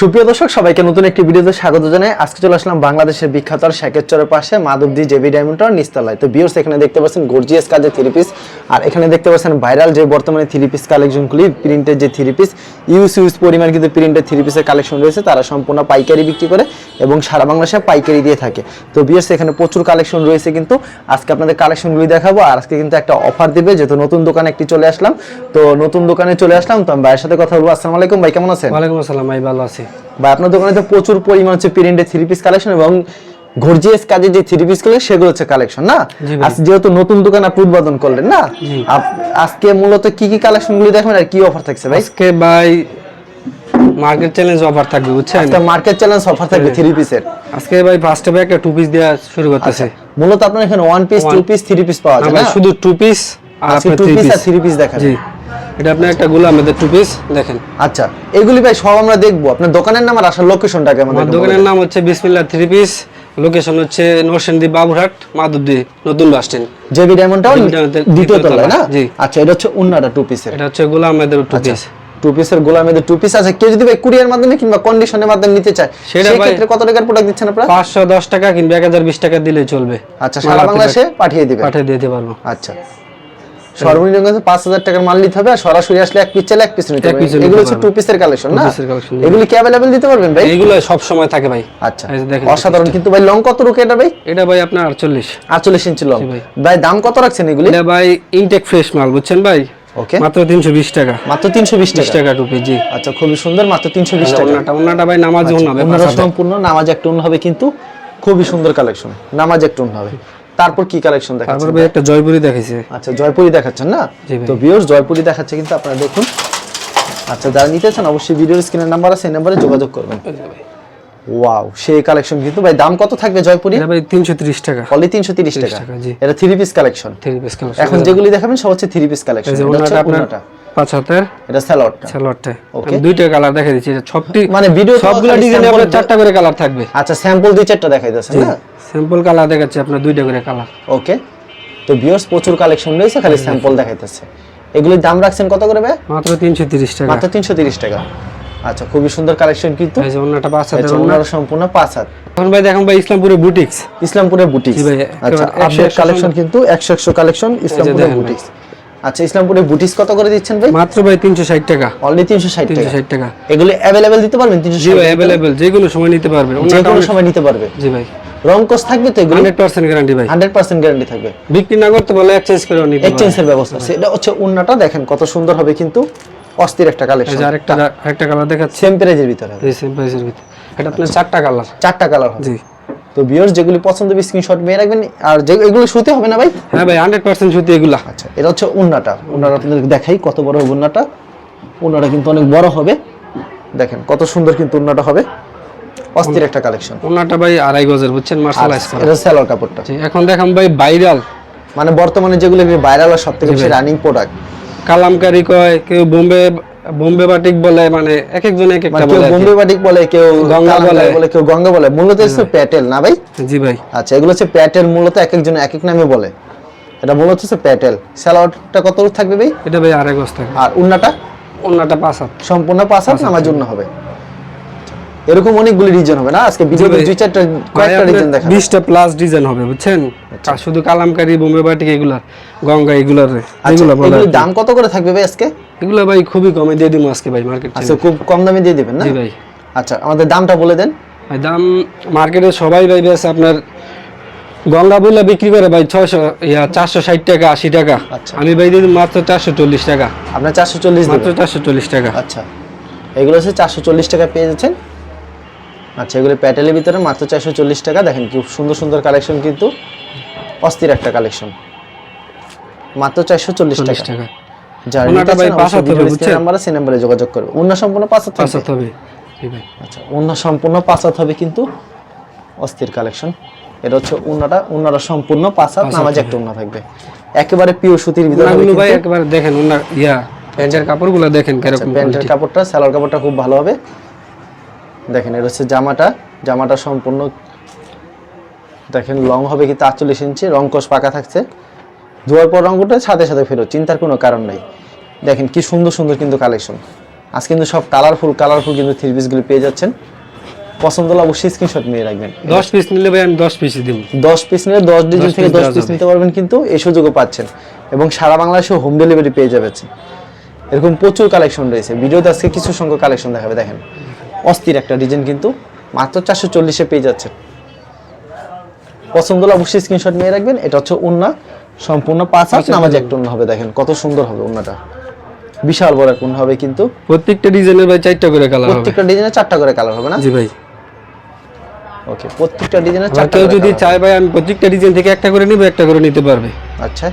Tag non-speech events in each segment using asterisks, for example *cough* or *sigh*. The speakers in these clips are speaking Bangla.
সুপ্রিয় দর্শক, সবাইকে নতুন একটি ভিডিওতে স্বাগত জানাই। আজকে চলে আসলাম বাংলাদেশের বিখ্যাত শেখের চরের পাশে, মাধবদি জেবি ডায়মন্ড টাওয়ার নিস্তালায় তো বিয়র্স এখানে দেখতে পাচ্ছেন গর্জিয়াস কাজের থ্রি পিস আর এখানে দেখতে পাচ্ছেন ভাইরাল যে বর্তমানে থ্রি পিস কালেকশনগুলি প্রিন্টের যে থ্রি পিস ইউজ ইউজ পরিমাণ কিন্তু প্রিন্টের থ্রি পিসের কালেকশন রয়েছে তারা সম্পূর্ণ পাইকারি বিক্রি করে এবং সারা বাংলাদেশে পাইকারি দিয়ে থাকে। তো বিয়র্স এখানে প্রচুর কালেকশন রয়েছে কিন্তু। আজকে আপনাদের কালেকশনগুলি দেখাবো আর আজকে কিন্তু একটা অফার দিবে যেহেতু নতুন দোকানে একটি চলে আসলাম। তো নতুন দোকানে চলে আসলাম তো আমি ভাইয়ের সাথে কথা বলব। আসসালামু আলাইকুম ভাই কেমন আছেন? ওয়ালাইকুম আসসালাম ভাই ভালো আছি। বা আপনার দোকানে তো প্রচুর পরিমাণ হচ্ছে প্রিন্টের থ্রি পিস কালেকশন এবং গর্জিয়াস কাজে যে থ্রি পিসগুলো সেগুলো হচ্ছে কালেকশন না? আজ যেহেতু নতুন দোকান আপনি উদ্বোধন করলেন না? আজকে মূলত কি কি কালেকশন গুলি দেখবেন আর কি অফার থাকছে ভাই? আজকে ভাই মার্কেট চ্যালেঞ্জ অফার থাকবে বুঝছেন? একটা মার্কেট চ্যালেঞ্জ অফার থাকবে থ্রি পিসের আজকে ভাই ফার্স্টে ভাই একটা টু পিস দেওয়া শুরু করতেছে। মূলত আপনার এখানে one piece two piece three piece পাওয়া না শুধু টু পিস আর টু পিস আর থ্রি পিস দেখান জি। এটা আপনার একটা গুলো আমাদের টু পিস দেখেন। আচ্ছা এগুলি ভাই সব আমরা দেখব। আপনার দোকানের নাম আর আসার লোকেশনটাকে আমাদের দোকানের নাম হচ্ছে বিসমিল্লাহ থ্রি পিস লোকেশন হচ্ছে নরসিংদী বাবুরহাট মাধবদী নতুন bus stand JB diamond town JB diamond town, দ্বিতীয় তলায় না? জি। আচ্ছা এটা হচ্ছে উন্নাটা টু পিসের এটা হচ্ছে গোলাম আমাদের টু পিস টু পিসের গোলামেদের টু পিস আছে কেউ যদি ভাই কুরিয়ার মাধ্যমে কিংবা কন্ডিশনের মাধ্যমে নিতে চায় সেটা সেই ক্ষেত্রে কত টাকার প্রোডাক্ট দিচ্ছেন আপনারা? পাঁচশো দশ টাকা কিংবা এক হাজার বিশ টাকা দিলে চলবে। আচ্ছা সারা বাংলাদেশে পাঠিয়ে দিবেন। পাঠিয়ে দিতে পারব। আচ্ছা। সর্বনিম্ন কিন্তু পাঁচ হাজার টাকার মাল নিতে হবে আর সরাসরি আসলে এক পিস চাইলে এক পিস নিতে হবে। এগুলো হচ্ছে টু পিসের কালেকশন না। এগুলি কি অ্যাভেলেবেল দিতে পারবেন ভাই? এইগুলো সব সময় থাকে ভাই। আচ্ছা অসাধারণ। কিন্তু ভাই লং কত রুকে এটা ভাই? এটা ভাই আপনার আটচল্লিশ। আটচল্লিশ ইঞ্চি লং ভাই। দাম কত রাখছেন এগুলি? এটা ভাই ইনটেক ফ্রেশ মাল বুঝছেন ভাই? ওকে মাত্র তিনশো বিশ টাকা। মাত্র তিনশো বিশ বিশ টাকা টাকা টুপি জি। আচ্ছা খুবই সুন্দর মাত্র তিনশো বিশ টাকা। ওনাটা ওনাটা ভাই নামাজ আচ্ছা, হবে সম্পূর্ণ নামাজ একটা হবে কিন্তু খুবই সুন্দর কালেকশন নামাজ একটা হবে। তারপর কি কালেকশন তারপর দেখাচ্ছেন? ভাই একটা জয়পুরি দেখাইছে। আচ্ছা জয়পুরি দেখাচ্ছেন না? তো ভিউয়ার্স জয়পুরি দেখাচ্ছে কিন্তু আপনারা দেখুন। আচ্ছা যারা নিতে চান অবশ্যই ভিডিওর স্ক্রিনের নাম্বার আছে সেই নাম্বারে যোগাযোগ করবেন। ওয়াও সেই কালেকশন কিন্তু ভাই দাম কত থাকবে জয়পুরি? ভাই তিনশো ত্রিশ টাকা। অনলি তিনশো তিরিশ টাকা। টাকা, জি। এটা three piece collection three piece collection এখন যেগুলি দেখাবেন সব হচ্ছে থ্রি পিস কালেকশন এই পাঁচ হাতের। এটা Okay. আমি দুইটা কালার দেখাই দিচ্ছি। এটা সবটি মানে ভিডিও সবগুলো ডিজাইনে আপনার চারটা করে কালার থাকবে। আচ্ছা স্যাম্পল দুই চারটা দেখাই দিয়েছেন না? সিম্পল কালার দেখাচ্ছি আপনার দুইটা করে কালার। ওকে তো ভিউয়ার্স প্রচুর কালেকশন রয়েছে খালি স্যাম্পল দেখাইতেছে। এগুলির দাম রাখছেন কত করে ভাই মাত্র তিনশো তিরিশ টাকা। মাত্র তিনশো তিরিশ টাকা। আচ্ছা খুবই সুন্দর কালেকশন কিন্তু। এই যে ওনাটা পাঁচ ওনা ওনারা সম্পূর্ণ পাঁচ হাত। এখন ভাই দেখুন ভাই ইসলামপুরে বুটিক্স ইসলামপুরের বুটিক্স জি ভাই, আচ্ছা আপডেট কালেকশন কিন্তু একশো একশো কালেকশন ইসলামপুরের। বুটিক্স আচ্ছা ইসলামপুরের বুটিক্স কত করে দিচ্ছেন ভাই? মাত্র ভাই তিনশো ষাট টাকা। অনলি তিনশো ষাট তিনশো টাকা ষাট টাকা। এগুলো অ্যাভেলেবেল দিতে পারবেন তিনশো জি ভাই অ্যাভেলেবেল যে কোনো সময় নিতে পারবে যে কোনো সময় নিতে পারবে। জি ভাই। রং কোর্স থাকবে তো এগুলি? হান্ড্রেড পার্সেন্ট গ্যারান্টি ভাই। হান্ড্রেড পার্সেন্ট গ্যারান্টি থাকবে। বিক্রি না করতে বলে এক্সচেঞ্জ করে নিতে এক্সচেঞ্জের ব্যবস্থা আছে। এটা হচ্ছে উন্নাটা দেখেন কত সুন্দর হবে কিন্তু অস্থির একটা কালেকশন আরেকটা আরেকটা কালার দেখাচ্ছি। সেম প্রাইজের ভিতরে হবে। এই সেম প্রাইসের ভিতরে। এটা আপনার চারটা কালার চারটা কালার হবে। জি। তো ভিউয়ার্স যেগুলি পছন্দ হবে স্ক্রিনশট মেয়ে রাখবেন। আর যে এগুলো শুতে হবে না ভাই? হ্যাঁ ভাই হান্ড্রেড পার্সেন্ট সুতি এগুলা। আচ্ছা এটা হচ্ছে উন্নাটা। উন্নাটা আপনাদের দেখাই কত বড় হবে উন্নাটা। উন্নাটা কিন্তু অনেক বড় হবে। দেখেন কত সুন্দর কিন্তু উন্নাটা হবে। অস্থির একটা কালেকশন ওনাটা ভাই আড়াই গজের বুঝছেন? মার্শালাইজ করা। এটা স্যালোয়ার কাপড়টা। এখন দেখাম ভাই ভাইরাল মানে বর্তমানে যেগুলো ভাইরাল আর সব থেকে বেশি রানিং প্রোডাক্ট কালামকারি কয় কেউ বোম্বে বোম্বে বাটিক বলে মানে এক একজন এক মানে একটা বলে বোম্বে বাটিক বলে কেউ গঙ্গা বলে। বলে কেউ গঙ্গা বলে। মূলত হচ্ছে প্যাটেল না ভাই? জি ভাই। আচ্ছা এগুলো হচ্ছে প্যাটেল মূলত এক একজন এক এক নামে বলে। এটা মূলত হচ্ছে প্যাটেল স্যালোয়ারটা কত থাকবে ভাই? এটা ভাই আড়াই গজ থাকে আর উন্নাটা? ওনাটা পাঁচ হাত। সম্পূর্ণ পাঁচ হাত নামার জন্য হবে। এরকম অনেকগুলি রিজন হবে না? আজকে ভিডিওতে দুই চারটা কয়েকটা রিজন দেখা বিশটা প্লাস ডিজাইন হবে বুঝছেন? আচ্ছা। আর শুধু কালামকারি বোম্বে বাটিক এগুলার গঙ্গা এগুলার এগুলো বলে এগুলোর আর দাম কত করে থাকবে ভাই আজকে? এগুলো ভাই খুবই কমে দিয়ে দিব আজকে ভাই মার্কেট আচ্ছা খুব কম দামে দিয়ে দিবেন না? জি ভাই। আচ্ছা আমাদের দামটা বলে দেন। ভাই দাম মার্কেটে সবাই ভাই বেশ আপনার গঙ্গা বইলা বিক্রি করে ভাই ছয়শো ইয়া চারশো ষাট টাকা আশি টাকা। আচ্ছা। আমি ভাই দিই মাত্র চারশো চল্লিশ টাকা। আপনার চারশো চল্লিশ মাত্র চারশো চল্লিশ টাকা। আচ্ছা। এগুলো হচ্ছে চারশো চল্লিশ টাকা পেয়ে যাচ্ছেন। আচ্ছা এগুলো প্যাটেলের ভিতরে মাত্র চারশো চল্লিশ টাকা। দেখেন কি সুন্দর সুন্দর কালেকশন কিন্তু অস্থির একটা কালেকশন মাত্র চারশো চল্লিশ টাকা। যারা নাম্বারে সেই নাম্বারে যোগাযোগ করবে। অন্য সম্পূর্ণ হবে। আচ্ছা অন্য সম্পূর্ণ পাঁচ হবে কিন্তু অস্থির কালেকশন এটা হচ্ছে উন্নাটা উন্নাটা সম্পূর্ণ নামাজ একটা উন্না থাকবে। একেবারে পিওর সুতির ভিতরে ভাই একেবারে দেখেন ইয়া প্যান্টের কাপড়গুলো দেখেন আচ্ছা, কীরকম প্যান্টের কাপড়টা সালোয়ার কাপড়টা খুব ভালো হবে। দেখেন এটা হচ্ছে জামাটা। জামাটা সম্পূর্ণ দেখেন লং হবে কিন্তু আটচল্লিশ ইঞ্চি রং কোষ পাকা থাকছে। ধোয়ার পর রং উঠে সাথে সাথে ফেরত চিন্তার কোনো কারণ নাই। দেখেন কি সুন্দর সুন্দর কিন্তু কালেকশন আজ কিন্তু সব কালারফুল কালারফুল কিন্তু থ্রি পিসগুলো পেয়ে যাচ্ছেন। পছন্দ হলে অবশ্যই স্ক্রিনশট নিয়ে রাখবেন। দশ পিস নিলে ভাই আমি দশ পিসই দিব। দশ পিস নিলে দশ ডিজাইন থেকে piece দশ দেওয়া পিস নিতে পারবেন কিন্তু এই সুযোগও পাচ্ছেন। এবং সারা বাংলাদেশে হোম ডেলিভারি পেয়ে যাবেন। এরকম প্রচুর কালেকশন রয়েছে। ভিডিওতে আজকে কিছু সংখ্যক কালেকশন দেখাবে দেখেন। অস্থির একটা ডিজাইন কিন্তু। মাত্র চারশো চল্লিশে পেয়ে যাচ্ছেন পছন্দ হলে অবশ্যই স্ক্রিনশট নিয়ে রাখবেন। এটা হচ্ছে উন্না। সম্পূর্ণ পাঁচ হাত নামাজ একটা উন্না হবে দেখেন। কত সুন্দর হবে উন্নাটা। বিশাল বড় উন্না হবে কিন্তু। প্রত্যেকটা ডিজাইনের ভাই চারটা করে কালার হবে। প্রত্যেকটা ডিজাইনে চারটা করে কালার হবে না? জি ভাই। ওকে প্রত্যেকটা ডিজাইনে চারটা কেউ যদি চায় ভাই আমি প্রত্যেকটা ডিজাইন থেকে একটা করে নিব একটা করে নিতে পারবে। আচ্ছা।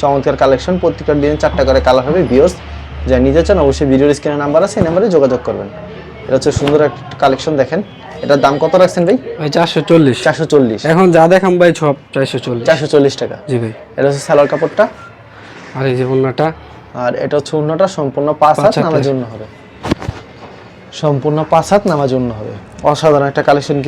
চমৎকার কালেকশন প্রত্যেকটা দিন চারটা করে কালার হবে বিয়স যা নিতে চান অবশ্যই ভিডিওর স্ক্রিনে নাম্বার আছে এই নাম্বারে যোগাযোগ করবেন। এটা হচ্ছে সুন্দর একটা কালেকশন দেখেন। এটার দাম কত রাখছেন ভাই? ভাই চারশো চল্লিশ। চারশো চল্লিশ। এখন যা দেখাম ভাই সব চারশো চল্লিশ। চারশো চল্লিশ টাকা। জি ভাই। এটা হচ্ছে সালোয়ার কাপড়টা। আর এই যে অন্যটা আর এটা হচ্ছে অন্যটা সম্পূর্ণ পাঁচ হাত নামার জন্য হবে। সম্পূর্ণ পাঁচ হাত নামার জন্য হবে। অসাধারণ একটা কালেকশন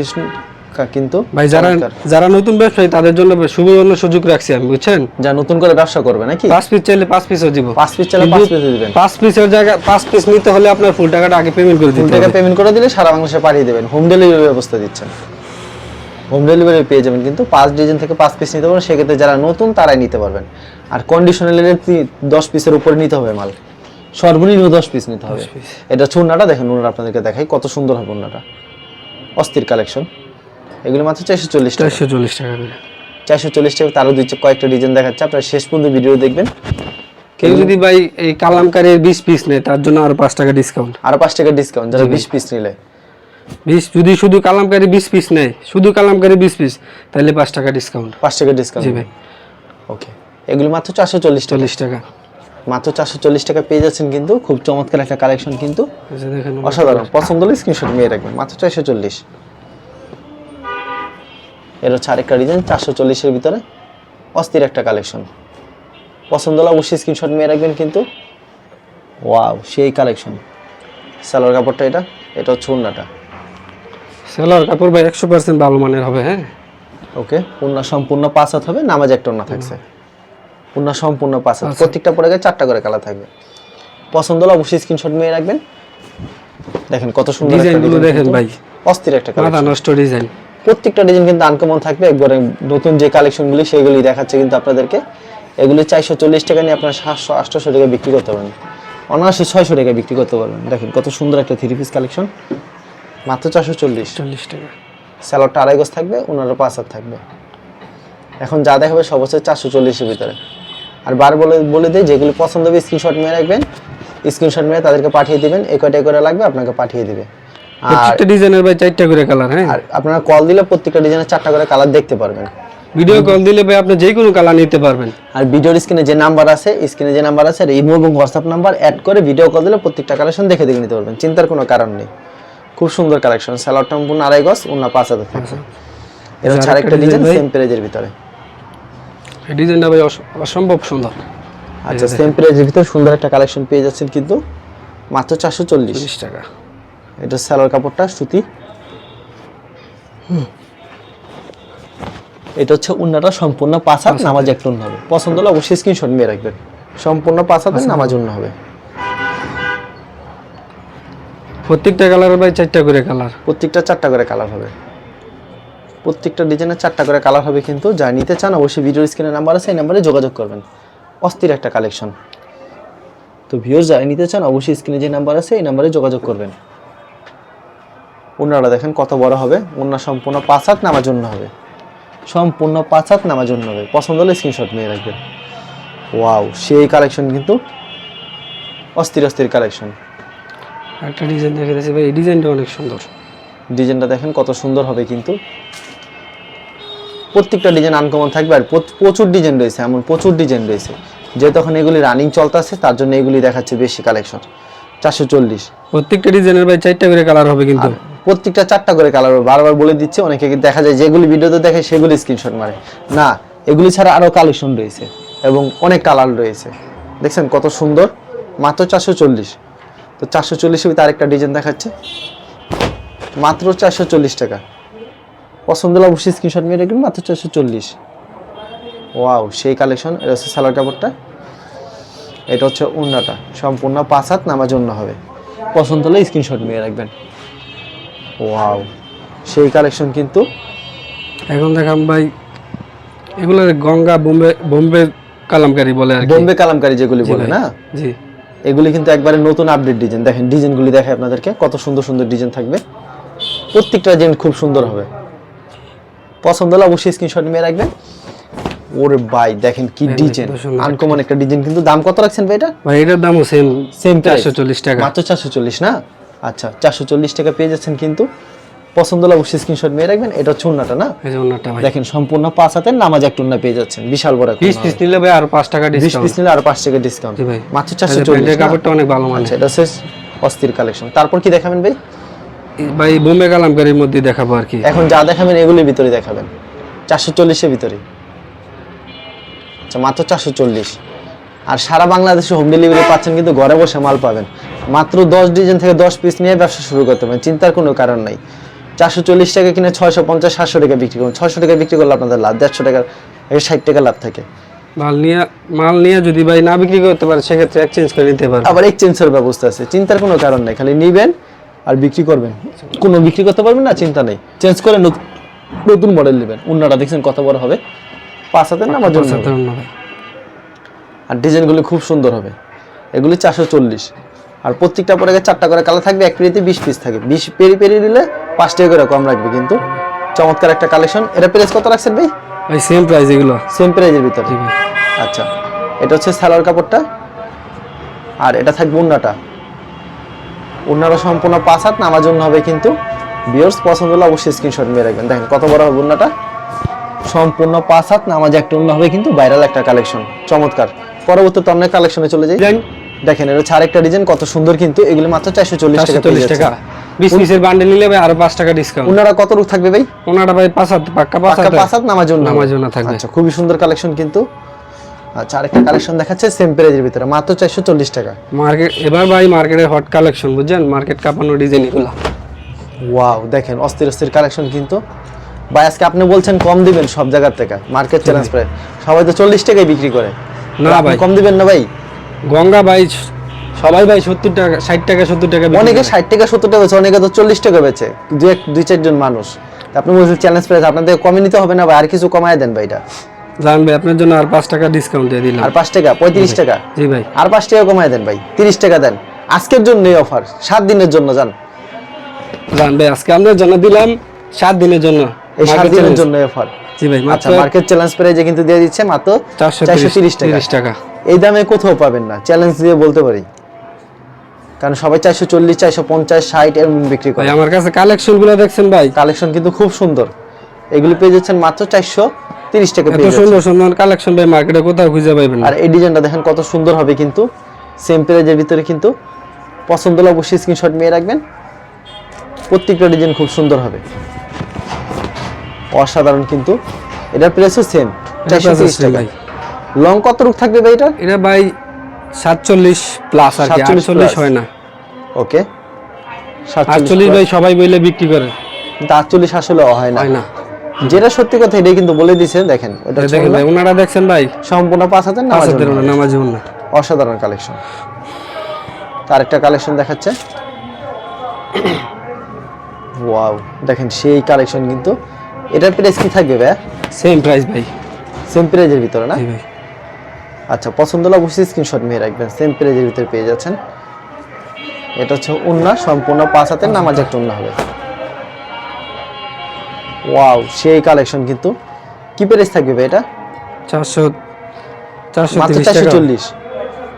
কিন্তু ভাই যারা যারা নতুন ব্যবসায়ী তাদের জন্য সুবর্ণ সুযোগ রাখছি আমি বুঝছেন? যা নতুন করে ব্যবসা করবে নাকি? পাঁচ পিস চাইলে পাঁচ পিসও দিব। পাঁচ পিস চাইলে পাঁচ পিস দিবেন। পাঁচ পিসের জায়গায় পাঁচ পিস নিতে হলে আপনার ফুল টাকাটা আগে পেমেন্ট করে ফুল টাকা পেমেন্ট করে দিলে সারা বাংলাদেশে পাঠিয়ে দেবেন। হোম ডেলিভারি ব্যবস্থা দিচ্ছেন। হোম ডেলিভারি পেয়ে যাবেন কিন্তু পাঁচ ডিজাইন থেকে পাঁচ পিস নিতে পারবেন সেক্ষেত্রে যারা নতুন তারাই নিতে পারবেন। আর কন্ডিশনাল দশ পিসের উপরে নিতে হবে মাল। সর্বনিম্ন দশ পিস নিতে হবে। এটা উন্নাটা দেখেন উন্নাটা আপনাদেরকে দেখাই কত সুন্দর হবে উন্নাটা অস্থির কালেকশন এগুলো মাত্র চারশো চল্লিশ টাকা। চারশো চল্লিশ টাকা করে। চারশো চল্লিশ টাকা তারও দুই কয়েকটা ডিজাইন দেখাচ্ছে। আপনারা শেষ পর্যন্ত ভিডিও দেখবেন। কেউ যদি ভাই এই কালামকারীর বিশ পিস নেয় তার জন্য আরও পাঁচ টাকা ডিসকাউন্ট আরও পাঁচ টাকা ডিসকাউন্ট যারা বিশ পিস নিলে। বিশ যদি শুধু কালামকারী বিশ পিস নেয় শুধু কালামকারী বিশ পিস তাহলে পাঁচ টাকা ডিসকাউন্ট পাঁচ টাকা ডিসকাউন্ট জি ভাই। ওকে এগুলো মাত্র চারশো চল্লিশ চল্লিশ টাকা। মাত্র চারশো চল্লিশ টাকা পেয়ে যাচ্ছেন কিন্তু খুব চমৎকার একটা কালেকশন কিন্তু। অসাধারণ। পছন্দ হলে স্ক্রিনশট নিয়ে রাখবেন। মাত্র চারশো চল্লিশ। এর হচ্ছে আরেকটা ডিজাইন চারশো চল্লিশের ভিতরে অস্থির একটা কালেকশন পছন্দ হলে অবশ্যই স্ক্রিনশট নিয়ে রাখবেন কিন্তু ওয়াও সেই কালেকশন সালোয়ার কাপড়টা এটা এটা হচ্ছে উন্নাটা সেলার কাপড় ভাই একশো পার্সেন্ট ভালো মানের হবে হ্যাঁ? ওকে উন্না সম্পূর্ণ পাঁচ হাত হবে নামাজ একটা উন্না থাকছে। উন্না সম্পূর্ণ পাঁচ হাত। প্রত্যেকটা পরে গেলে চারটা করে কালার থাকবে। পছন্দ হলে অবশ্যই স্ক্রিনশট নিয়ে রাখবেন। দেখেন কত সুন্দর ডিজাইনগুলো দেখেন ভাই। অস্থির একটা মাথা নষ্ট ডিজাইন প্রত্যেকটা ডিজাইন কিন্তু আনকমন থাকবে। একবারে নতুন যে কালেকশনগুলি সেগুলি দেখাচ্ছে কিন্তু আপনাদেরকে। এগুলি চারশো চল্লিশ টাকা নিয়ে আপনার সাতশো আটশোশো টাকা বিক্রি করতে পারবেন। অনায়াসে ছয়শো টাকা বিক্রি করতে পারবেন। দেখেন কত সুন্দর একটা থ্রি পিস কালেকশন মাত্র চারশো চল্লিশ। চল্লিশ টাকা। স্যালাডটা আড়াই গজ থাকবে ওনারও পাঁচ হাত থাকবে। এখন যা দেখাবে সব হচ্ছে চারশো চল্লিশের ভিতরে। আর বার বলে বলে দিই যেগুলি পছন্দ হবে স্ক্রিনশট মেয়ে রাখবেন। স্ক্রিনশট মেয়ে তাদেরকে পাঠিয়ে দিবেন। এই কয়টা করে লাগবে আপনাকে পাঠিয়ে দিবে। প্রত্যেকটা ডিজাইনের ভাই চারটা করে কালার হ্যাঁ? আর আপনারা কল দিলে প্রত্যেকটা ডিজাইনের চারটা করে কালার দেখতে পারবেন। ভিডিও কল দিলে ভাই আপনি যে কোনো কালার নিতে পারবেন। আর ভিডিওর স্ক্রিনে যে নাম্বার আছে স্ক্রিনে যে নাম্বার আছে ইমো এবং হোয়াটসঅ্যাপ নাম্বার অ্যাড করে ভিডিও কল দিলে প্রত্যেকটা কালেকশন দেখে দেখে নিতে পারবেন। চিন্তার কোনো কারণ নেই। খুব সুন্দর কালেকশন স্যালাডটা সম্পূর্ণ আড়াই গজ অন্য পাঁচ হাজার থাকছে এর হচ্ছে আরেকটা ডিজাইন সেম প্রাইজের ভিতরে। এই ডিজাইনটা ভাই অসম্ভব সুন্দর। আচ্ছা সেম প্রাইজের ভিতরে সুন্দর একটা কালেকশন পেয়ে যাচ্ছেন কিন্তু মাত্র চারশো চল্লিশ টাকা। এটা স্যালোয়ার কাপড়টা সুতি। এটা হচ্ছে উন্নাটা সম্পূর্ণ পাঁচ নামাজ এক টন হবে। পছন্দ হলে অবশ্যই স্ক্রিনশট নিয়ে রাখবেন। সম্পূর্ণ পাঁচ নামাজ অন্য হবে। প্রত্যেকটা কালার ভাই চারটা করে কালার? প্রত্যেকটা চারটা করে কালার হবে। প্রত্যেকটা ডিজাইনের চারটা করে কালার হবে কিন্তু যা নিতে চান অবশ্যই ভিডিও স্ক্রিনের নাম্বার আছে এই নাম্বারে যোগাযোগ করবেন। অস্থির একটা কালেকশন তো ভিউয়ার্স যারা নিতে চান অবশ্যই স্ক্রিনে যে নাম্বার আছে এই নাম্বারে যোগাযোগ করবেন। ওনারা দেখেন কত বড় হবে। ওনার সম্পূর্ণ পাঁচ হাত নামার জন্য হবে। সম্পূর্ণ পাঁচ হাত নামার জন্য হবে। পছন্দ হলে স্ক্রিনশট নিয়ে রাখবেন। ওয়াও সেই কালেকশন কিন্তু অস্থির অস্থির কালেকশন একটা ডিজাইন দেখে দিয়েছি ভাই এই ডিজাইনটা অনেক সুন্দর। ডিজাইনটা দেখেন কত সুন্দর হবে কিন্তু। প্রত্যেকটা ডিজাইন আনকমন থাকবে আর প্রচুর ডিজাইন রয়েছে এমন প্রচুর ডিজাইন রয়েছে। যে তখন এগুলি রানিং চলতেছে তার জন্য এগুলি দেখাচ্ছে বেশি কালেকশন চারশো চল্লিশ। প্রত্যেকটা ডিজাইনের ভাই চারটা করে কালার হবে কিন্তু। প্রত্যেকটা চারটা করে কালার বারবার বলে দিচ্ছে। অনেকে দেখা যায় যেগুলি ভিডিওতে দেখে সেগুলি স্ক্রিনশট মারে। না, এগুলি ছাড়া আরও কালেকশন রয়েছে এবং অনেক কালার রয়েছে। দেখছেন কত সুন্দর? মাত্র চারশো চল্লিশ। তো চারশো চল্লিশের ভিতরে আরেকটা ডিজাইন দেখাচ্ছে। মাত্র চারশো চল্লিশ টাকা। পছন্দ হলে অবশ্যই স্ক্রিনশট নিয়ে রাখবেন, মাত্র চারশো চল্লিশ। ওয়াও সেই কালেকশন এটা হচ্ছে সালোয়ার কাপড়টা। এটা হচ্ছে উন্নাটা সম্পূর্ণ পাঁচ হাত নামার জন্য হবে। পছন্দ হলে স্ক্রিনশট নিয়ে রাখবেন। ওয়াও সেই কালেকশন কিন্তু? এখন দেখাম ভাই এগুলো গঙ্গা বোম্বে বোম্বে কালামকারি বলে আর বোম্বে কালামকারি যেগুলি বলে না? জি। এগুলি কিন্তু একবারে নতুন আপডেট ডিজাইন দেখেন ডিজাইনগুলি দেখে আপনাদেরকে কত সুন্দর সুন্দর ডিজাইন থাকবে। প্রত্যেকটা ডিজাইন খুব সুন্দর হবে। পছন্দ হলে অবশ্যই স্ক্রিনশট নিয়ে রাখবেন। ওরে ভাই দেখেন কি ডিজাইন আনকমন একটা ডিজাইন কিন্তু দাম কত রাখছেন ভাই এটা? ভাই এটার দামও সেম সেম চারশো চল্লিশ টাকা। মাত্র চারশো চল্লিশ না? আচ্ছা চারশো চল্লিশ টাকা পেয়ে যাচ্ছেন কিন্তু। পছন্দ অবশ্যই স্ক্রিনশট নিয়ে রাখবেন এটা না? যে ওনারটা ভাই। দেখেন সম্পূর্ণ পাঁচ হাতের নামাজ এক টুন্না পেয়ে যাচ্ছেন বিশাল বড় বিশ পিস নিলে ভাই আর পাঁচ টাকা বিশ পিস নিলে আরও পাঁচ টাকা ডিসকাউন্ট মাত্র চারশো চল্লিশ কাপড়টা অনেক ভালো মানে আচ্ছা এটা হচ্ছে অস্থির কালেকশন তারপর কি দেখাবেন ভাই? ভাই বোম্বে কালামকারির মধ্যে দেখাবো আর কি। এখন যা দেখাবেন এগুলির ভিতরে দেখাবেন। চারশো চল্লিশের ভিতরে। আচ্ছা মাত্র চারশো চল্লিশ। আর সারা বাংলাদেশে হোম ডেলিভারি পাচ্ছেন কিন্তু ঘরে বসে মাল পাবেন। মাত্র দশ ডিজাইন থেকে দশ পিস নিয়ে ব্যবসা শুরু করতে পারেন চিন্তার কোনো কারণ নাই। চারশো চল্লিশ টাকা কিনে ছয়শো পঞ্চাশ সাতশো টাকা বিক্রি করুন। ছয়শো টাকা বিক্রি করলে আপনাদের লাভ দেড়শো টাকা ষাট টাকা লাভ থাকে। মাল নিয়ে মাল নিয়ে যদি ভাই না বিক্রি করতে পারে সেক্ষেত্রে এক্সচেঞ্জ করে নিতে পারে আবার এক্সচেঞ্জের ব্যবস্থা আছে। চিন্তার কোনো কারণ নেই খালি নিবেন আর বিক্রি করবেন। কোনো বিক্রি করতে পারবেন না চিন্তা নেই। চেঞ্জ করে নতুন নতুন মডেল নেবেন। উন্নাটা দেখছেন কত বড় হবে? পাঁচ হাতের না আমার জন্য হবে। সাধারণ না ভাই আর ডিজাইনগুলি খুব সুন্দর হবে। এগুলি চারশো চল্লিশ। আর প্রত্যেকটা পরে চারটা করে কালার থাকবে এক পেরিতে বিশ পিস থাকে। বিশ পেরি পেরি দিলে পাঁচ টাকা করে কম রাখবে কিন্তু। চমৎকার একটা কালেকশন এটা প্রাইস কত রাখছেন ভাই? ভাই সেম প্রাইস এগুলো। সেম প্রাইজের ভিতরে। আচ্ছা। এটা হচ্ছে সালোয়ার কাপড়টা। আর এটা থাকবে উন্নাটা উন্নাটা সম্পূর্ণ পাঁচ হাত নামার জন্য হবে কিন্তু। বিয়ার্স পছন্দ হলে অবশ্যই স্ক্রিনশট নিয়ে রাখবেন। দেখেন কত বড় হবে উন্নাটা সম্পূর্ণ পাঁচ হাত নামাজ একটা উন্না হবে কিন্তু ভাইরাল একটা কালেকশন চমৎকার। পরবর্তীতে অনেক কালেকশনে চলে যাই। দেখেন এটা হচ্ছে আরেকটা ডিজাইন কত সুন্দর কিন্তু এগুলো মাত্র চারশো চল্লিশ চারশো টাকা চল্লিশ টাকা। বিশ পিসের বান্ডেল নিলে ভাই আরও পাঁচ টাকা ডিসকাউন্ট উন্নারা কত রূপ থাকবে ভাই? ওনাটা ভাই পাঁচ হাত পাক্কা পাঁচ হাত। পাঁচ হাত জন্য। জন্য থাকবে। আচ্ছা খুবই সুন্দর কালেকশন কিন্তু। আচ্ছা আরেকটা কালেকশন দেখাচ্ছে সেম প্রাইজের ভিতরে মাত্র চারশো চল্লিশ টাকা। মার্কেট এবার ভাই মার্কেটের হট কালেকশন বুঝছেন? মার্কেট কাঁপানো ডিজাইন এগুলো। ওয়াও দেখেন অস্থির অস্থির কালেকশন কিন্তু। ভাই আজকে আপনি বলছেন কম দিবেন সব জায়গার থেকে মার্কেট চ্যালেঞ্জ সবাই তো চল্লিশ টাকায় বিক্রি করে। না ভাই। কম দিবেন না ভাই? গঙ্গা ভাই সবাই ভাই সত্তর টাকা ষাট টাকা সত্তর টাকা অনেকে ষাট টাকা সত্তর টাকা বেছে অনেকে তো চল্লিশ টাকা বেচে। দু এক দুই চারজন মানুষ। আপনি বলছেন চ্যালেঞ্জ প্রাইস আপনাদের কমে নিতে হবে না ভাই? আর কিছু কমায় দেন ভাই এটা। জান ভাই আপনার জন্য আর পাঁচ টাকা ডিসকাউন্ট দিয়ে দিলাম। আর পাঁচ টাকা? পঁয়ত্রিশ টাকা? জি ভাই। আর পাঁচ টাকা কমায় দেন ভাই। তিরিশ টাকা দেন। আজকের জন্য এই অফার সাত দিনের জন্য যান জান ভাই আজকে আপনার জন্য দিলাম সাত দিনের জন্য। এই সাত দিনের জন্য অফার জি ভাই আচ্ছা মার্কেট চ্যালেঞ্জ প্রাইজে কিন্তু দিয়ে দিচ্ছে মাত্র চারশো চারশো তিরিশ টাকা। তিরিশ টাকা। এই দামে কোথাও পাবেন না। চ্যালেঞ্জ দিয়ে বলতে পারি। কারণ সবাই চারশো চল্লিশ চারশো পঞ্চাশ ষাট বিক্রি করে। আমার কাছে কালেকশনগুলো দেখছেন ভাই। কালেকশন কিন্তু খুব সুন্দর। এগুলি পেয়ে যাচ্ছেন মাত্র চারশো তিরিশ টাকা এত সুন্দর সুন্দর কালেকশন ভাই মার্কেটে কোথাও খুঁজে পাইবেন না। আর এই ডিজাইনটা দেখেন কত সুন্দর হবে কিন্তু। সেম প্রাইজের ভিতরে কিন্তু পছন্দ হলে অবশ্যই স্ক্রিনশট নিয়ে রাখবেন। প্রত্যেকটা ডিজাইন খুব সুন্দর হবে। অসাধারণ কিন্তু। এটার প্রাইসও সেম টাকা। লং কত রূপ থাকবে ভাই এটা এটা ভাই সাতচল্লিশ প্লাস আর কি 47 আটচল্লিশ হয় না। ওকে আটচল্লিশ ভাই সবাই বইলে বিক্রি করে। কিন্তু আটচল্লিশ আসলে হয় না। হয় না। যেটা সত্যি কথা এটাই কিন্তু বলে দিছে দেখেন ওটা দেখেন ভাই ওনারা দেখছেন ভাই। সম্পূর্ণ পাঁচ হাজার নামাজ নামাজ না অসাধারণ কালেকশন তার একটা কালেকশন দেখাচ্ছে। *coughs* ওয়াও দেখেন সেই কালেকশন কিন্তু এটার প্রাইস কি থাকবে ভাই সেম প্রাইস ভাই। সেম প্রাইজের ভিতরে না? ভাই। আচ্ছা পছন্দ হলে অবশ্যই স্ক্রিনশট নিয়ে রাখবেন। সেম প্রাইজের ভিতরে পেয়ে যাচ্ছেন। এটা হচ্ছে উন্না সম্পূর্ণ পাঁচ হাতের নামাজ একটা উন্না হবে। ওয়াও সেই কালেকশন কিন্তু। কি প্রাইস থাকবে ভাই এটা? চারশো চারশো চল্লিশ।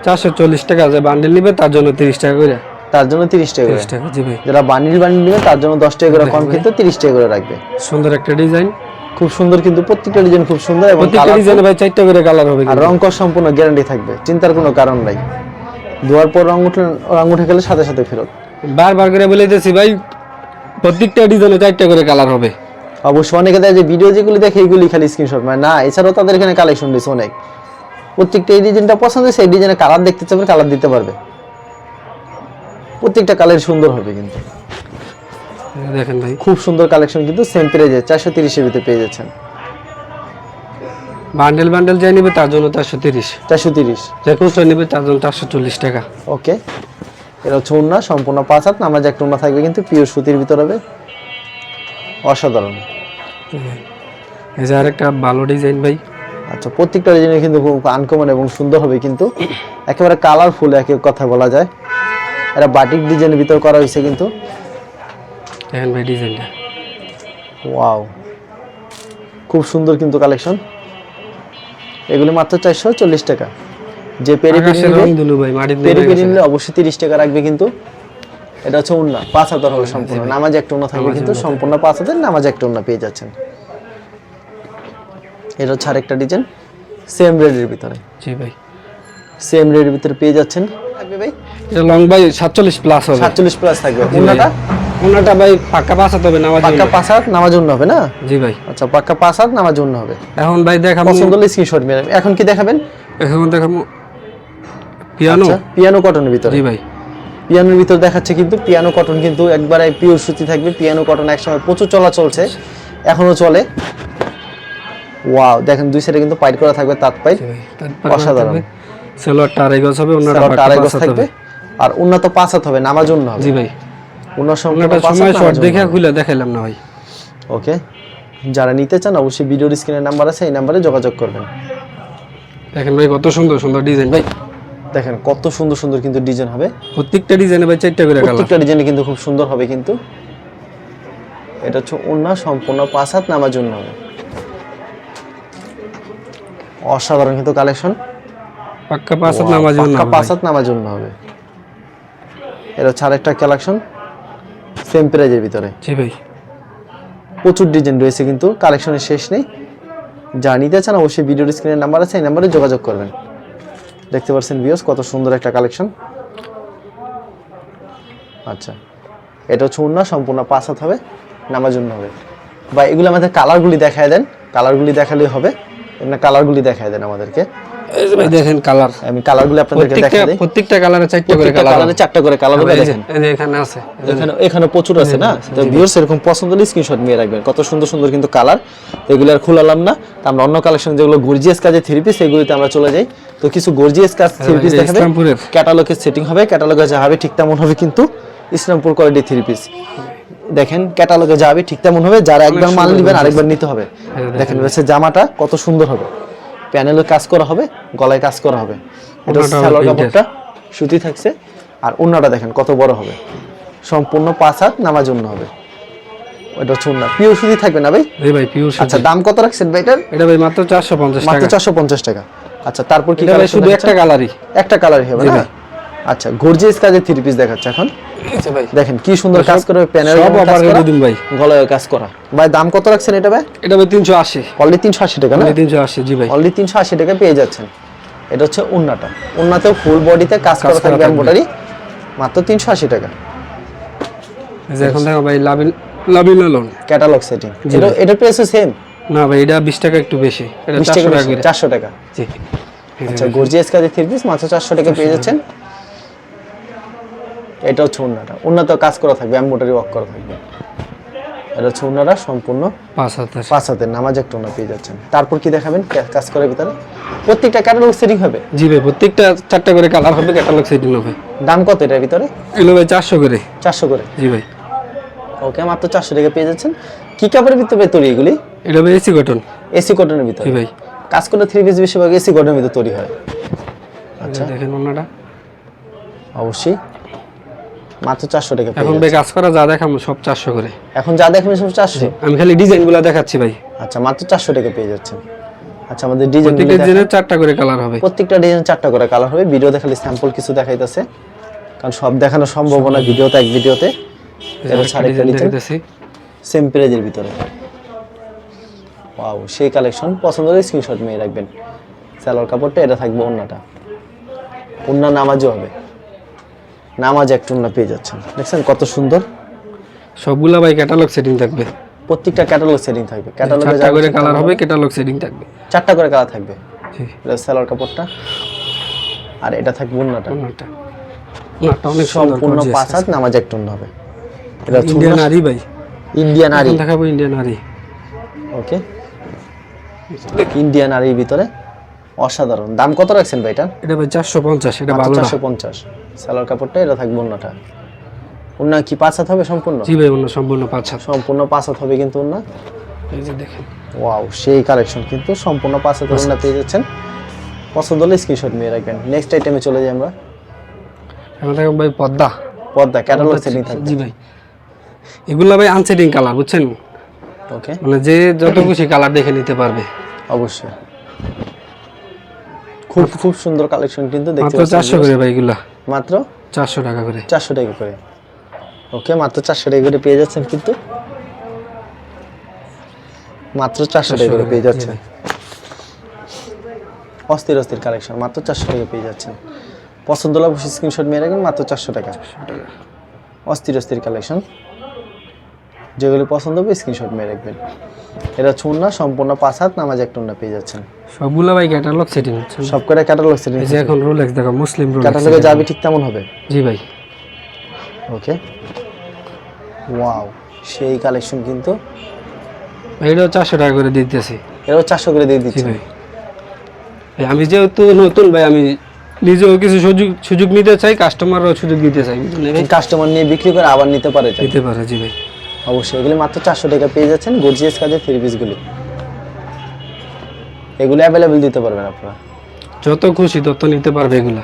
চারশো চল্লিশ টাকা যে বান্ডেল নিবে তার জন্য তিরিশ টাকা করে। তার জন্য তিরিশ টাকা টাকা জি ভাই। যারা বান্ডিল বান্ডিল নেবে তার জন্য দশ টাকা করে কম কিন্তু তিরিশ টাকা করে রাখবে। সুন্দর একটা ডিজাইন। খুব সুন্দর কিন্তু প্রত্যেকটা ডিজাইন খুব সুন্দর এবং প্রত্যেকটা ডিজাইনে ভাই চারটা করে কালার হবে আর রং কর সম্পূর্ণ গ্যারান্টি থাকবে চিন্তার কোনো কারণ নাই। ধোয়ার পর রং উঠলে রং উঠে গেলে সাথে সাথে ফেরত। বারবার করে বলে দিতেছি ভাই প্রত্যেকটা ডিজাইনে চারটা করে কালার হবে। অবশ্য অনেকে দেয় যে ভিডিও যেগুলি দেখে এইগুলি খালি স্ক্রিনশট মানে না এছাড়াও তাদের এখানে কালেকশন দিচ্ছে অনেক। প্রত্যেকটা এই ডিজাইনটা পছন্দ সেই ডিজাইনে কালার দেখতে চাবে কালার দিতে পারবে। প্রত্যেকটা কালার সুন্দর হবে কিন্তু। দেখেন ভাই। খুব সুন্দর কালেকশন কিন্তু সেম প্রাইজে চারশো তিরিশের ভিতরে পেয়ে যাচ্ছেন। বান্ডেল বান্ডেল যাই নেবে তার জন্য চারশো তিরিশ। চারশো তিরিশ। যে খুচরা নেবে তার জন্য চারশো চল্লিশ টাকা। ওকে এটা হচ্ছে উন্না সম্পূর্ণ পাঁচ হাত নামাজ একটা উন্না থাকবে কিন্তু পিওর সুতির ভিতর হবে। অসাধারণ। এই যে আরেকটা ভালো ডিজাইন ভাই। আচ্ছা প্রত্যেকটা ডিজাইনে কিন্তু খুব আনকমন এবং সুন্দর হবে কিন্তু। একেবারে কালারফুল এক এক কথা বলা যায়। এটা বাটিক ডিজাইনের ভিতর করা হয়েছে কিন্তু। দেখেন ভাই ডিজাইনটা। ওয়াও। খুব সুন্দর কিন্তু কালেকশন। এগুলো মাত্র চারশো চল্লিশ টাকা। যে পেরি পেরি নিলে অবশ্যই তিরিশ টাকা রাখবে কিন্তু। এটা হচ্ছে উন্না পাঁচ হাজার হবে সম্পূর্ণ। নামাজ একটা উন্না থাকবে কিন্তু সম্পূর্ণ পাঁচ হাজার নামাজ একটা উন্না পেয়ে যাচ্ছেন। এটা হচ্ছে আরেকটা ডিজাইন সেম রেডের ভিতরে। জি ভাই। সেম রেডের ভিতরে পেয়ে যাচ্ছেন। থাকবে ভাই? এটা লং ভাই সাতচল্লিশ প্লাস হবে। সাতচল্লিশ প্লাস থাকবে। ভাই। ওনাটা ভাই পাক্কা বাঁচাতে হবে নামাজ পাক্কা পাঁচ হাত নামাজ উন্না হবে না? জি ভাই। আচ্ছা পাক্কা পাঁচ হাত নামাজ উন্না হবে। এখন ভাই দেখাবো পছন্দ হলে স্ক্রিনশট মেরে এখন কি দেখাবেন? এখন দেখাবো পিয়ানো। আচ্ছা পিয়ানো কটনের ভিতরে। জি ভাই। পিয়ানোর ভিতর দেখাচ্ছে কিন্তু পিয়ানো কটন কিন্তু একবারে পিওর সুতি থাকবে। পিয়ানো কটন একসময় প্রচুর চলা চলছে। এখনও চলে। ওয়াও দেখেন দুই সাইডে কিন্তু পাইট করা থাকবে তাঁত পাইট। অসাধারণ। সেলোয়ারটা আড়াই গজ হবে ওনাটা আড়াই গজ থাকবে? আর উন্নত পাঁচ হাত হবে নামাজ উন্ন জি ভাই। পাঁচ হাত, সময় শর্ট দেখে খুলে দেখাইলাম না ভাই। ওকে। যারা নিতে চান অবশ্যই ভিডিওর স্ক্রিনের নাম্বার আছে এই নাম্বারে যোগাযোগ করবেন। দেখেন ভাই কত সুন্দর সুন্দর ডিজাইন ভাই। দেখেন কত সুন্দর সুন্দর কিন্তু ডিজাইন হবে। প্রত্যেকটা ডিজাইনে ভাই চারটা করে কালার প্রত্যেকটা ডিজাইনে কিন্তু খুব সুন্দর হবে কিন্তু। এটা হচ্ছে অন্য সম্পূর্ণ পাঁচ হাত নামার জন্য হবে। অসাধারণ কিন্তু কালেকশন পাক্কা পাঁচ হাত জন্য পাঁচ হাত নামার জন্য হবে। এটা হচ্ছে আরেকটা কালেকশন সেম প্রাইজের ভিতরে। জি ভাই। প্রচুর ডিজাইন রয়েছে কিন্তু কালেকশনের শেষ নেই। যা নিতে চান অবশ্যই ভিডিওর স্ক্রিনের নাম্বার আছে এই নাম্বারে যোগাযোগ করবেন। দেখতে পাচ্ছেন ভিউস কত সুন্দর একটা কালেকশন আচ্ছা এটা হচ্ছে উন্না সম্পূর্ণ পাঁচ হাত হবে নামার জন্য হবে। বা এগুলো আমাদের কালারগুলি দেখায় দেন। কালারগুলি দেখালেই হবে। এমনি কালারগুলি দেখায় দেন আমাদেরকে। দেখেন কালার। আমি কালারগুলি আপনাদেরকে দেখাই দিই। প্রত্যেকটা কালারে চারটা করে কালার কালারে চারটা করে কালার হবে দেখেন। এখানে আছে। এখানে এখানে প্রচুর আছে না? তো ভিউয়ার্স এরকম পছন্দ হলে স্ক্রিনশট নিয়ে রাখবেন। কত সুন্দর সুন্দর কিন্তু কালার। এগুলো আর খোলালাম না। তো আমরা অন্য কালেকশন যেগুলো গর্জিয়াস কাজে থ্রি পিস আমরা চলে যাই। তো কিছু গর্জিয়াস কাজ থ্রি পিস দেখাবে। সেটিং হবে। ক্যাটালগে যা হবে ঠিক তেমন হবে কিন্তু ইসলামপুর কোয়ালিটি থ্রি পিস দেখেন ক্যাটালগে যা হবে ঠিক তেমন হবে। যারা একবার মাল নেবেন আরেকবার নিতে হবে। দেখেন। হচ্ছে জামাটা কত সুন্দর হবে। প্যানেলে কাজ করা হবে গলায় কাজ করা হবে। এটা সালোয়ার কাপড়টা সুতি থাকছে। আর ওন্নাটা দেখেন কত বড় হবে। সম্পূর্ণ পাঁচ হাত নামার জন্য হবে। ওটা হচ্ছে ওন্না। পিওর সুতি থাকবে না ভাই? এই ভাই পিওর আচ্ছা দাম কত রাখছেন ভাই এটার? এটা ভাই মাত্র চারশো পঞ্চাশ মাত্র টাকা। চারশো পঞ্চাশ টাকা। আচ্ছা তারপর কি এটা শুধু একটা কালারই একটা কালারই হবে না। আচ্ছা গর্জিয়াস কাজের থ্রি পিস দেখাচ্ছে এখন? আচ্ছা দেখেন কি সুন্দর কাজ করে প্যানেল সব অফার করে দিন ভাই। গলায় কাজ করা। ভাই দাম কত রাখছেন এটা ভাই? এটা ভাই তিনশো আশি। অলরেডি তিনশো আশি টাকা না? তিনশো আশি জি ভাই। অলরেডি তিনশো আশি টাকা পেয়ে যাচ্ছেন। এটা হচ্ছে উন্নাটা। উন্নাতেও ফুল বডিতে কাজ করা থাকবে থাকবে। মাত্র তিনশো আশি টাকা। এই যে এখন দেখো ভাই লাভিন লাভিন লোন ক্যাটালগ সেটিং এটা ভাই। এটার সেম না ভাই এটা বিশ টাকা একটু বেশি। এটা বিশ চারশো টাকা টাকা করে। চারশো টাকা। জি। আচ্ছা গর্জিয়াস কাজের থ্রি পিস মাত্র চারশো টাকা পেয়ে যাচ্ছেন। এটা হচ্ছে উন্নাটা উন্নাতেও কাজ করা থাকবে আমি এম্বোটারি ওয়ার্ক করা থাকবে। এটা হচ্ছে উন্নাটা সম্পূর্ণ পাঁচ হাজার পাঁচ হাতের নামাজ একটা উন্না পেয়ে যাচ্ছেন। তারপর কি দেখাবেন? কাজ করার ভিতরে? প্রত্যেকটা ক্যাটালগ সেটিং হবে? জি ভাই প্রত্যেকটা চারটা করে কালার হবে ক্যাটালগ সেটিং হবে। দাম কত এটার ভিতরে? এগুলো ভাই চারশো করে। চারশো করে? জি ভাই। ওকে মাত্র চারশো টাকা পেয়ে যাচ্ছেন। কি কাপড়ের ভিতরে তৈরি এগুলি? এটা এসি কটন এসি কটনের ভিতরে? ভাই। কাজ করলে থ্রি পিস বেশিরভাগ এসি কটনের ভিতরে তৈরি হয়। আচ্ছা দেখেন ওনাটা। অবশ্যই। মাত্র চারশো টাকা এখন ভাই কাজ করা যা দেখাম সব চারশো করে। এখন যা দেখবেন সব চারশো? আমি খালি ডিজাইনগুলো দেখাচ্ছি ভাই। আচ্ছা মাত্র চারশো টাকা পেয়ে যাচ্ছেন। আচ্ছা আমাদের ডিজাইন প্রত্যেকটা ডিজাইনের চারটা করে কালার হবে। প্রত্যেকটা ডিজাইন চারটা করে কালার হবে। ভিডিও দেখালে স্যাম্পল কিছু দেখাইতেছে। কারণ সব দেখানো সম্ভব না ভিডিওতে এক ভিডিওতে। এটা সেম প্রাইজের ভিতরে। ওয়াও সেই কালেকশন পছন্দ হলে স্ক্রিনশট নিয়ে রাখবেন। সালোয়ার কাপড়টা এটা থাকবে ওন্নাটা। ওন্না নামাজও হবে। নামাজ একটা ওন্না পেয়ে যাচ্ছেন। দেখছেন কত সুন্দর? সবগুলা ভাই ক্যাটালগ সেটিং থাকবে। প্রত্যেকটা ক্যাটালগ সেটিং থাকবে। ক্যাটালগে চারটা করে কালার হবে ক্যাটালগ সেটিং থাকবে। চারটা করে কালার থাকবে। এটা সালোয়ার কাপড়টা। আর এটা থাকবে ওন্নাটা। ওনাটা ওনাটা অনেক সম্পূর্ণ পাঁচ হাত নামাজ একটা ওন্না হবে। এটা ইন্ডিয়ান আরি ভাই। ইন্ডিয়ান আরি দেখাবো ইন্ডিয়ান আরি ওকে ইন্ডিয়ান আর ভিতরে অসাধারণ। দাম কত রাখছেন ভাই এটা? এটা ভাই চারশো পঞ্চাশ এটা ভালো চারশো পঞ্চাশ। সালোয়ার কাপড়টা এটা থাকবে অন্যটা। অন্য কি পাঁচ হাত হবে সম্পূর্ণ? জি ভাই অন্য সম্পূর্ণ পাঁচ হাত। সম্পূর্ণ পাঁচ হাত হবে কিন্তু অন্য এই যে দেখেন। ওয়াও সেই কালেকশন কিন্তু সম্পূর্ণ পাঁচ হাতের অন্য পেয়ে যাচ্ছেন। পছন্দ হলে স্ক্রিনশট নিয়ে রাখবেন। নেক্সট আইটেমে চলে যাই আমরা। এখন দেখেন ভাই পদ্মা। পর্দা ক্যাটালগ সেটিং থাকবে। জি ভাই। এগুলা ভাই আনসেটিং কালার বুঝছেন? ওকে মানে যে যত খুশি কালার দেখে নিতে পারবে। অবশ্যই। খুব খুব সুন্দর কালেকশন কিন্তু দেখতে মাত্র চারশো পাচ্ছেন করে ভাই এগুলা। মাত্র? চারশো টাকা করে। চারশো টাকা করে। ওকে মাত্র চারশো টাকা করে পেয়ে যাচ্ছেন কিন্তু। মাত্র চারশো টাকা করে পেয়ে যাচ্ছেন। অস্থির অস্থির কালেকশন মাত্র চারশো টাকা পেয়ে যাচ্ছেন। পছন্দ হলে অবশ্যই স্ক্রিনশট মেয়ে রাখবেন মাত্র চারশো টাকা। অস্থির অস্থির কালেকশন যেগুলি পছন্দ হবে স্ক্রিনশট মেয়ে রাখবেন। এটা ছুন না সম্পূর্ণ পাঁচ হাত নামাজ একটা না পেয়ে যাচ্ছেন। সবগুলা ভাই ক্যাটালগ সেটিং হচ্ছে। সব করে ক্যাটালগ সেটিং এই যে এখন রোলেক্স দেখো মুসলিম রোলেক্স ক্যাটালগে যাবে ঠিক তেমন হবে। জি ভাই। ওকে ওয়াও সেই কালেকশন কিন্তু এটাও চারশো টাকা করে দিতেছি। এটাও চারশো করে দিয়ে দিচ্ছি ভাই। এই আমি যেহেতু নতুন ভাই আমি নিজেও কিছু সুযোগ সুযোগ নিতে চাই কাস্টমারও সুযোগ দিতে চাই কাস্টমার নিয়ে বিক্রি করে আবার নিতে পারে। দিতে পারে জি ভাই। অবশ্যই এগুলি মাত্র চারশো টাকা পেয়ে যাচ্ছেন গর্জিয়াস কাজের থ্রি পিসগুলি এগুলো অ্যাভেলেবেল দিতে পারবেন আপনারা। যত খুশি তত নিতে পারবে এগুলা।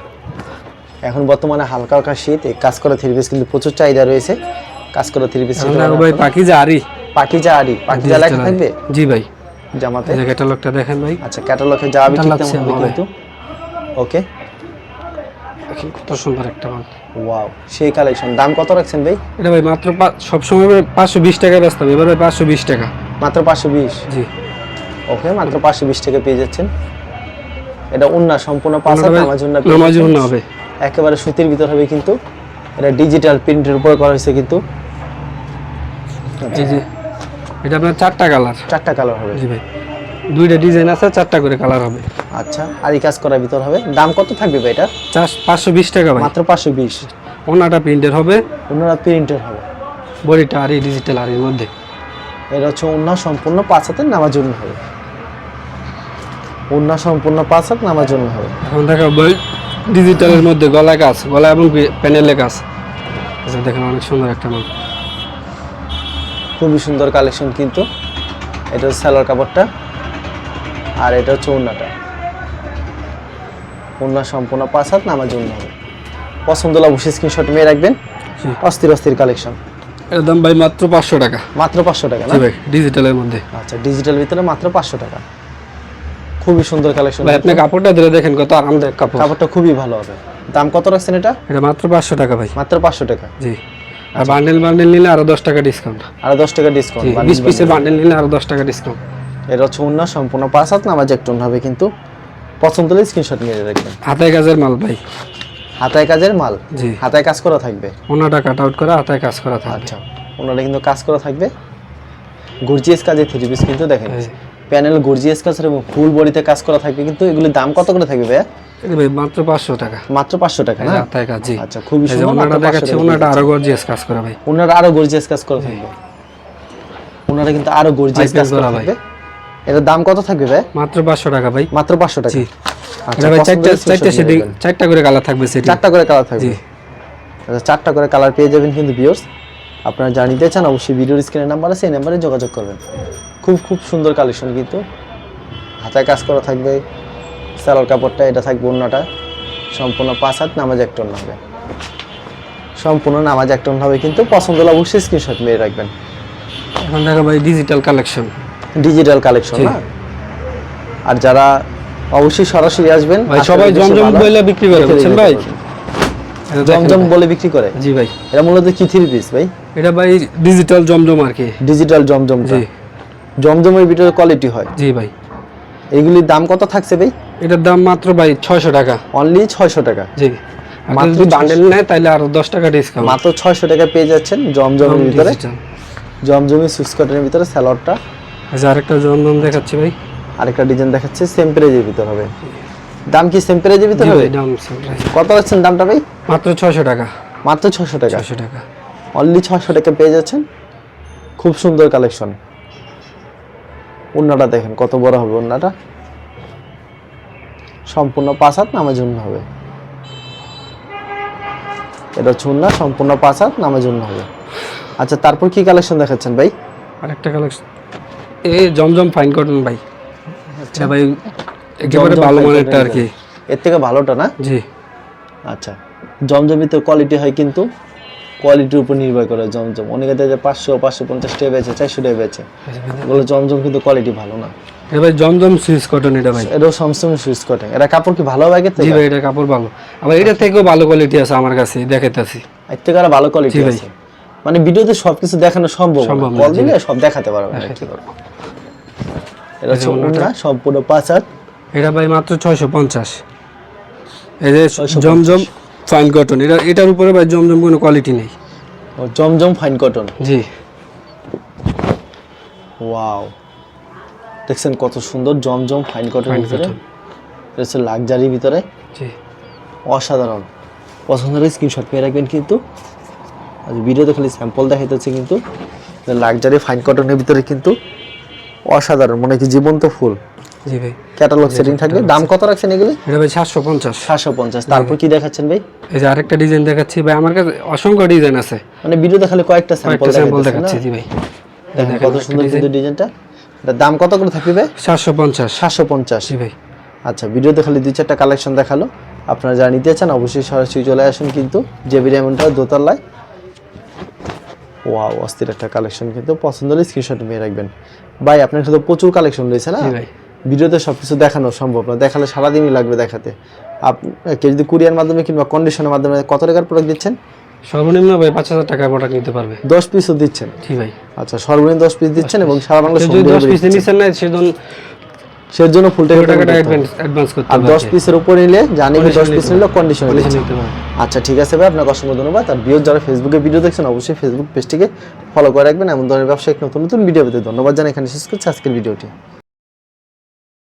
এখন বর্তমানে হালকা হালকা শীত এই কাজ করা থ্রি পিস কিন্তু প্রচুর চাহিদা রয়েছে। কাজ করা থ্রি পিস ভাই পাখি যা আরি। পাকিজা আড়ি পাকিজা লেখা থাকবে? জি ভাই। জামাতে? এই ক্যাটালগটা দেখেন ভাই। আচ্ছা ক্যাটালগে ঠিক তেমন হবে হবে। কিন্তু। ওকে কত সুন্দর একটা মাল। ওয়াও সেই কালেকশন দাম কত রাখছেন ভাই? এটা ভাই মাত্র সবসময় পাঁচশো বিশ টাকা ব্যস্ত এবার ভাই পাঁচশো বিশ টাকা। মাত্র পাঁচশো বিশ? জি। ওকে মাত্র পাঁচশো বিশ টাকা পেয়ে যাচ্ছেন। এটা উন্না সম্পূর্ণ পাঁচ আমার জন্য নামাজ যাচ্ছেন। হবে। একেবারে সুতির ভিতর হবে কিন্তু। এটা ডিজিটাল প্রিন্টের উপর করা হয়েছে কিন্তু। এই যে এটা আপনার চারটা কালার চারটা কালার হবে। জি ভাই। দুইটা ডিজাইন আছে চারটা করে কালার হবে। আচ্ছা আর এই কাজ করার ভিতর হবে? দাম কত থাকবে ভাই এটা? চার পাঁচশো বিশ টাকা ভাই। মাত্র পাঁচশো বিশ। ওনাটা প্রিন্টের হবে। অন্যরা প্রিন্টের হবে। বডিটা আর এই ডিজিটাল আর এর মধ্যে। এটা হচ্ছে অন্য সম্পূর্ণ পাঁচ হাতের নামার জন্য হবে। অন্য সম্পূর্ণ পাঁচ হাত নামার জন্য হবে। এখন দেখা বই ডিজিটালের মধ্যে গলা কাজ গলা এবং প্যানেলে কাজ। আচ্ছা দেখেন অনেক সুন্দর একটা মাল। খুবই সুন্দর কালেকশন কিন্তু। এটা হচ্ছে সালোয়ার কাপড়টা। আর এটা হচ্ছে ওড়নাটা। ওড়না সম্পূর্ণ পাঁচ হাত নামার জন্য হবে। পছন্দ অবশ্যই স্ক্রিনশট মেয়ে রাখবেন। অস্থির অস্থির কালেকশন এর দাম ভাই মাত্র পাঁচশো টাকা। মাত্র পাঁচশো টাকা না? ভাই ডিজিটালের মধ্যে। আচ্ছা ডিজিটাল ভিতরে মাত্র পাঁচশো টাকা। খুবই সুন্দর কালেকশন ভাই আপনি কাপড়টা ধরে দেখেন কত আরামদায়ক কাপড়। কাপড়টা খুবই ভালো হবে। দাম কত রাখছেন এটা? এটা মাত্র পাঁচশো টাকা ভাই। মাত্র পাঁচশো টাকা। জি। আর বান্ডেল বান্ডেল নিলে আরও দশ টাকা ডিসকাউন্ট আর দশ টাকা ডিসকাউন্ট বিশ পিসের বান্ডেল নিলে আরও দশ টাকা ডিসকাউন্ট এটা হচ্ছে অন্য সম্পূর্ণ পাঁচ হাত নামাজ একটু হবে কিন্তু। পছন্দ হলে স্ক্রিনশট নিয়ে রাখবেন হাতায় কাজের মাল ভাই। হাতায় কাজের মাল? জি। হাতায় কাজ করা থাকবে? ওনাটা কাট আউট করা হাতায় কাজ করা থাকবে। আচ্ছা ওনারা কিন্তু কাজ করা থাকবে। গর্জিয়াস কাজের থ্রি পিস কিন্তু দেখেন। প্যানেল গর্জিয়াস কাজ এবং ফুল বডিতে কাজ করা থাকবে কিন্তু এগুলির দাম কত করে থাকবে ভাইয়া? মাত্র পাঁচশো টাকা। মাত্র পাঁচশো টাকা না? হাতায় কাজ জি। আচ্ছা খুবই সুন্দর ওনাটা দেখাচ্ছে ওনাটা আরও গর্জিয়াস কাজ করা ভাই। ওনারা আরও গর্জিয়াস কাজ করা থাকবে। ওনারা কিন্তু আরও গর্জিয়াস কাজ করা। থাকবে। এটার দাম কত থাকবে ভাই? মাত্র পাঁচশো টাকা ভাই। মাত্র পাঁচশো টাকা। জি। আচ্ছা ভাই চারটা চারটা সেটিং। চারটা করে কালার থাকবে সেটিং। চারটা করে কালার থাকবে। জি। আচ্ছা চারটা করে কালার পেয়ে যাবেন কিন্তু ভিউয়ার্স আপনারা যা নিতে চান অবশ্যই ভিডিওর স্ক্রিনের নাম্বার আছে এই নাম্বারে যোগাযোগ করবেন। খুব খুব সুন্দর কালেকশন কিন্তু। হাতায় কাজ করা থাকবে। সালোয়ার কাপড়টা এটা থাকবে অন্যটা সম্পূর্ণ পাঁচ হাত নামাজ এক টন হবে। সম্পূর্ণ নামাজ এক টন হবে কিন্তু পছন্দ হলে অবশ্যই স্ক্রিনশট মেরে রাখবেন। এখন দেখা ভাই ডিজিটাল কালেকশন ডিজিটাল কালেকশন না? আর যারা অবশ্যই সরাসরি আসবেন ভাই সবাই জমজম। বইলা বিক্রি করে বুঝছেন ভাই। জমজম বলে বিক্রি করে? জি ভাই। এটা মূলত কি থ্রি পিস ভাই? এটা ভাই ডিজিটাল জমজম আর কি। ডিজিটাল জমজম জি। জমজমের ভিতরে কোয়ালিটি হয়। জি ভাই। এগুলির দাম কত থাকছে ভাই? এটার দাম মাত্র ভাই ছয়শো টাকা। অনলি ছয়শো টাকা। জি। মাত্র যদি বান্ডেল নেয় তাহলে আরও দশ টাকা ডিসকাউন্ট মাত্র ছয়শো টাকা পেয়ে যাচ্ছেন জমজমের ভিতরে। জমজমি সুইচ কটনের ভিতরে আচ্ছা আরেকটা জমজম দেখাচ্ছি ভাই। আরেকটা ডিজাইন দেখাচ্ছে সেম প্রাইজের ভিতর হবে। দাম কি সেম প্রাইজের ভিতর হবে? দাম কত যাচ্ছেন দামটা ভাই? মাত্র ছয়শো টাকা। মাত্র ছশো টাকা? ছয়শো টাকা। অনলি ছশো টাকা পেয়ে যাচ্ছেন? খুব সুন্দর কালেকশন ওন্নাটা দেখেন কত বড় হবে ওন্নাটা সম্পূর্ণ পাঁচ হাত নামার জন্য হবে। এটা হচ্ছে ওন্না সম্পূর্ণ পাঁচ হাত নামার জন্য হবে। আচ্ছা তারপর কি কালেকশন দেখাচ্ছেন ভাই? আরেকটা কালেকশন এই জমজম ফাইন কটন ভাই। আচ্ছা। ভাই একেবারে ভালো মানেরটা আর কি। এর থেকে ভালোটা না? জি। আচ্ছা। জমজমিতে কোয়ালিটি হয় কিন্তু কোয়ালিটির উপর নির্ভর করে জমজম। অনেকে দেখে পাঁচশো পাঁচশো পঞ্চাশ টাকা বেচে চারশো টাকা বেচে। বলে জমজম কিন্তু কোয়ালিটি ভালো না। এটা ভাই জমজম সুইচ কটন এটা ভাই। এটাও স্যামসাং সুইচ কটে এরা কাপড় কি ভালো লাগে জি ভাই এটা কাপড় ভালো। আবার এটা থেকেও ভালো কোয়ালিটি আছে আমার কাছে দেখাইতেছি। এর থেকে আরও ভালো কোয়ালিটি আছে। মানে ভিডিওতে সবকিছু দেখানো সম্ভব কল দিলে সব দেখাতে পারবে না কি করব? এটা সম্পূর্ণ পাঁচ হাত। এটা ভাই মাত্র ছয়শো পঞ্চাশ। এই যে জমজম ফাইন কটন এটা এটার উপরে ভাই জমজম কোনো কোয়ালিটি নেই। ও জমজম ফাইন কটন জি। ওয়াও দেখছেন কত সুন্দর জমজম ফাইন কটনের ভিতরে। এটা লাক্সারির ভিতরে। জি। অসাধারণ। পছন্দ হলে স্ক্রিনশট পেয়ে রাখবেন কিন্তু। ভিডিওতে খালি স্যাম্পল দেখাইতেছে কিন্তু লাক্সারি ফাইন কটনের ভিতরে কিন্তু অসাধারণ মনে কি জীবন্ত ফুল। জি ভাই। ক্যাটালগ সেটিং থাকবে। দাম কত রাখছেন এগুলি? এটা ভাই সাতশো পঞ্চাশ। সাতশো পঞ্চাশ। তারপর কি দেখাচ্ছেন ভাই? এই যে আরেকটা ডিজাইন দেখাচ্ছি ভাই আমার কাছে অসংখ্য ডিজাইন আছে। মানে ভিডিওতে খালি কয়েকটা স্যাম্পল স্যাম্পল দেখাচ্ছি জি ভাই। দেখেন কত সুন্দর কিন্তু ডিজাইনটা এটার দাম কত করে থাকবে ভাই? সাতশো পঞ্চাশ। সাতশো পঞ্চাশ। জি ভাই। আচ্ছা ভিডিওতে খালি দুই চারটা কালেকশন দেখাল। আপনারা যারা নিতে চান অবশ্যই সরাসরি চলে আসুন কিন্তু জেবি ডায়মন্ডটা দোতলায়। ওয়াও অস্থির একটা কালেকশন কিন্তু পছন্দ হলে স্ক্রিনশট নিয়ে রাখবেন। ভাই আপনার তো প্রচুর কালেকশন রয়েছে না? ভাই। ভিডিওতে সব কিছু দেখানো সম্ভব না দেখালে সারাদিনই লাগবে দেখাতে। আপনি কেউ যদি কুরিয়ার মাধ্যমে কিংবা কন্ডিশনের মাধ্যমে কত টাকার প্রোডাক্ট দিচ্ছেন? সর্বনিম্ন ভাই পাঁচ হাজার টাকার প্রোডাক্ট নিতে পারবে। দশ পিসও দিচ্ছেন? জি ভাই। আচ্ছা সর্বনিম্ন দশ পিস দিচ্ছেন এবং সারা বাংলা কেউ যদি দশ পিস নিচ্ছেন না সেজন সের জন্য ফুল টাকা টাকাটা অ্যাডভান্স করতে আর হবে দশ পিসের উপর নিলে জানি দশ Condition পিস নিলে কন্ডিশন নিতে আচ্ছা ঠিক আছে ভাই আপনাকে অসংখ্য ধন্যবাদ। আর বিয়োগ যারা ফেসবুকে ভিডিও দেখছেন অবশ্যই ফেসবুক পেজটিকে ফলো করে রাখবেন। এমন ধরনের ব্যবসায়িক নতুন নতুন ভিডিও পেতে ধন্যবাদ জানাই। এখানে শেষ করছি আজকের ভিডিওটি